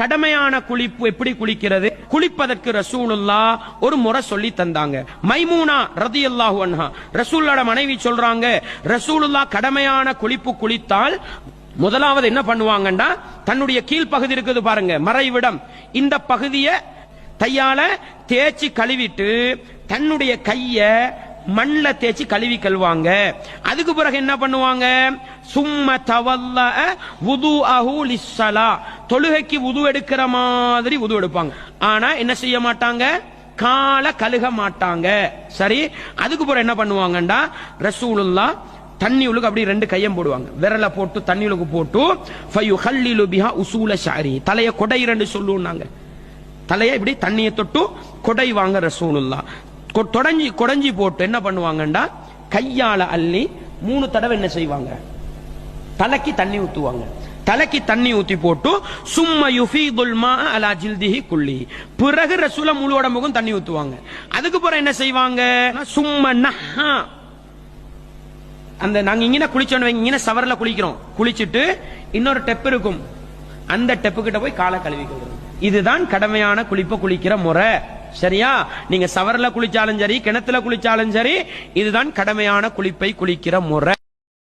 கடமையான குளிப்பு எப்படி குளிக்கிறது? குளிப்பதற்கு ரசூலுல்லா ஒரு முறை சொல்லி தந்தாங்க. மைமூனா ரதியல்லாஹு அன்ஹா. ரசூலோட மனைவி சொல்றாங்க ரசூலுல்லா கடமையான குளிப்பு குளித்தால் முதலாவது என்ன பண்ணுவாங்கன்னா தன்னுடைய கீழ்ப்பகுதி இருக்குது பாருங்க மறைவிடம். இந்த பகுதியை தையால தேய்ச்சி கழுவிட்டு தன்னுடைய கைய மண்ல தேய்ச்சி கழுவி கழுவாங்க. அதுக்கு பிறகு என்ன பண்ணுவாங்க? சும்ம தவல்ல உது அஹு லிஸ்ஸலா. தொழுகைக்கு உது எடுக்கிற மாதிரி உது எடுப்பாங்க. ஆனா என்ன செய்ய மாட்டாங்க? காலை கழுக மாட்டாங்க. சரி அதுக்கு பிறகு என்ன பண்ணுவாங்கடா ரசூலுல்லா தண்ணி உழுகு அப்படி ரெண்டு கையம் போடுவாங்க. விரல போட்டு தண்ணி உழுகு போட்டு ஃபையு ஹல்லிலு பிஹா உசூல ஷாரி தலைய கொடை ரெண்டு சொல்லுவாங்க தலையை இப்படி தண்ணியை தொட்டு கொடை வாங்க ரசூலுல்லா. கொ- தொடஞ்சி கொடைஞ்சி போட்டு என்ன பண்ணுவாங்கடா கையால அள்ளி மூணு தடவை என்ன செய்வாங்க? தலைக்கு தண்ணி ஊத்துவாங்க. தலைக்கு தண்ணி ஊத்தி போட்டு சும்மா யுஃபீதுல் மா அலா ஜில்திஹி குள்ளி பிறகு ரசூல முழு உடம்புக்கும் தண்ணி ஊத்துவாங்க. அதுக்கு பிறகு என்ன செய்வாங்க? சும்மா நஹா அந்த நாங்க இங்கே குளிச்சோன்னு இங்கே சவரில் குளிக்கிறோம். குளிச்சுட்டு இன்னொரு டெப் இருக்கும். அந்த டெப்பு கிட்ட போய் காலை கழுவி இதுதான் கடமையான குளிப்ப குளிக்கிற முறை. சரியா? நீங்க சவரில் குளிச்சாலும் சரி கிணத்துல குளிச்சாலும் சரி இதுதான் கடமையான குளிப்பை குளிக்கிற முறை.